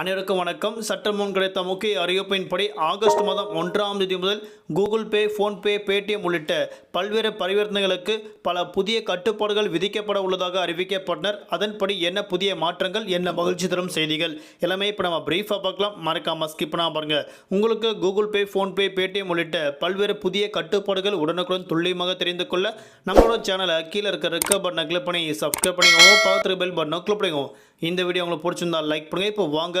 அனைவருக்கும் வணக்கம். சற்று முன் கிடைத்த முக்கிய அறிவிப்பின்படி ஆகஸ்ட் மாதம் ஒன்றாம் தேதி முதல் கூகுள் பே ஃபோன்பே பேடிஎம் உள்ளிட்ட பல்வேறு பரிவர்த்தனைகளுக்கு பல புதிய கட்டுப்பாடுகள் விதிக்கப்பட உள்ளதாக அறிவிக்கப்பட்டனர். அதன்படி என்ன புதிய மாற்றங்கள் என்ன மகிழ்ச்சி தரும் செய்திகள் எல்லாமே இப்போ நம்ம பிரீஃபாக பார்க்கலாம். மறக்காம ஸ்கிப் பாருங்கள் உங்களுக்கு கூகுள் பே ஃபோன்பே பேடிஎம் உள்ளிட்ட பல்வேறு புதிய கட்டுப்பாடுகள் உடனுக்குடன் துல்லியமாக தெரிந்து கொள்ள நம்மளோட சேனலை கீழே இருக்க ரெக்க பட்டனை கிளிக் பண்ணி சப்ஸ்கிரைப் பண்ணிக்கோங்க. பக்கத்தில் பெல் பட்டனை கிளிக் பண்ணிக்கோங்க. இந்த வீடியோ உங்களுக்கு பிடிச்சிருந்தா லைக் பண்ணுங்கள் இப்போ வாங்க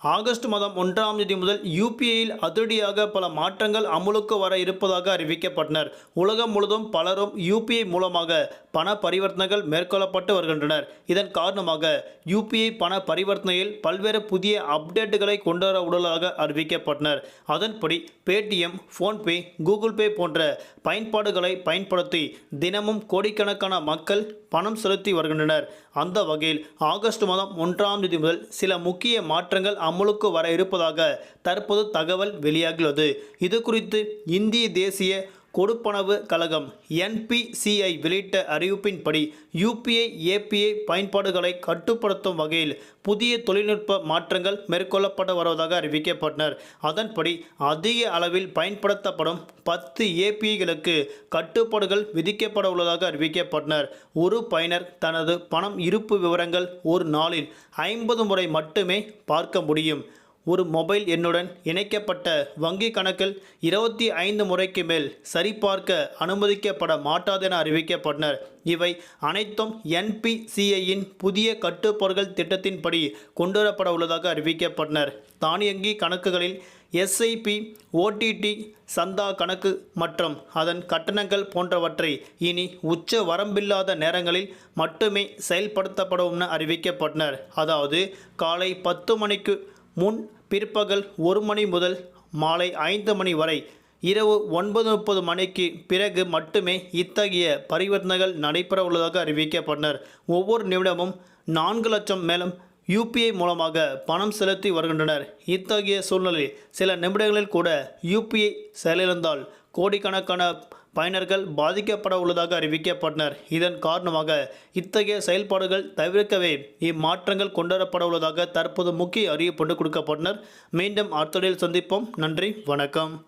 ஆகஸ்ட் மாதம் ஒன்றாம் தேதி முதல் யூபிஐயில் அதிரடியாக பல மாற்றங்கள் அமுலுக்கு வர இருப்பதாக அறிவிக்கப்பட்டனர். உலகம் முழுதும் பலரும் யூபிஐ மூலமாக பண பரிவர்த்தனைகள் மேற்கொள்ளப்பட்டு வருகின்றனர். இதன் காரணமாக யூபிஐ பண பரிவர்த்தனையில் பல்வேறு புதிய அப்டேட்டுகளை கொண்டு வர உள்ளதாக அறிவிக்கப்பட்டனர். அதன்படி பேடிஎம் ஃபோன்பே கூகுள் பே போன்ற பயன்பாடுகளை பயன்படுத்தி தினமும் கோடிக்கணக்கான மக்கள் பணம் செலுத்தி வருகின்றனர். அந்த வகையில் ஆகஸ்ட் மாதம் ஒன்றாம் தேதி முதல் சில முக்கிய மாற்றங்கள் அமலுக்கு வர இருப்பதாக தற்போது தகவல் வெளியாகியுள்ளது. இது குறித்து இந்திய தேசிய கொடுப்பனவு கழகம் என்பிசிஐ வெளியிட்ட அறிவிப்பின்படி யூபிஐ ஏபிஐ பயன்பாடுகளை கட்டுப்படுத்தும் வகையில் புதிய தொழில்நுட்ப மாற்றங்கள் மேற்கொள்ளப்பட்டு வருவதாக அறிவிக்கப்பட்டனர். அதன்படி அதிக அளவில் பயன்படுத்தப்படும் பத்து ஏபிஐகளுக்கு கட்டுப்பாடுகள் விதிக்கப்பட உள்ளதாக அறிவிக்கப்பட்டனர். ஒரு பயனர் தனது பணம் இருப்பு விவரங்கள் ஒரு நாளில் ஐம்பது முறை மட்டுமே பார்க்க முடியும். ஒரு மொபைல் எண்ணுடன் இணைக்கப்பட்ட வங்கி கணக்கில் இருபத்தி ஐந்து முறைக்கு மேல் சரிபார்க்க அனுமதிக்கப்பட மாட்டாது என அறிவிக்கப்பட்டனர். இவை அனைத்தும் என்பிசிஐயின் புதிய கட்டுப்பாடுகள் திட்டத்தின்படி கொண்டுவரப்பட உள்ளதாக அறிவிக்கப்பட்டனர். தானியங்கி கணக்குகளில் எஸ்ஐபி ஓடிடி சந்தா கணக்கு மற்றும் அதன் கட்டணங்கள் போன்றவற்றை இனி உச்ச வரம்பில்லாத நேரங்களில் மட்டுமே செயல்படுத்தப்படும் என அறிவிக்கப்பட்டனர். அதாவது காலை பத்து மணிக்கு முன் பிற்பகல் ஒரு மணி முதல் மாலை ஐந்து மணி வரை இரவு ஒன்பது முப்பது மணிக்கு பிறகு மட்டுமே இத்தகைய பரிவர்த்தனைகள் நடைபெற உள்ளதாக அறிவிக்கப்பட்டனர். ஒவ்வொரு நிமிடமும் நான்கு லட்சம் மேலும் யூபிஐ மூலமாக பணம் செலுத்தி வருகின்றனர். இத்தகைய சூழ்நிலையில் சில நிமிடங்களில் கூட யூபிஐ செயலிழந்தால் கோடிக்கணக்கான பயனர்கள் பாதிக்கப்பட உள்ளதாக அறிவிக்கப்பட்டனர். இதன் காரணமாக இத்தகைய செயல்பாடுகள் தவிர்க்கவே இம்மாற்றங்கள் கொண்டுவரப்பட உள்ளதாக தற்போது முக்கிய அறிவிப்பு கொடுக்கப்பட்டனர். மீண்டும் அடுத்தொழில் சந்திப்போம். நன்றி. வணக்கம்.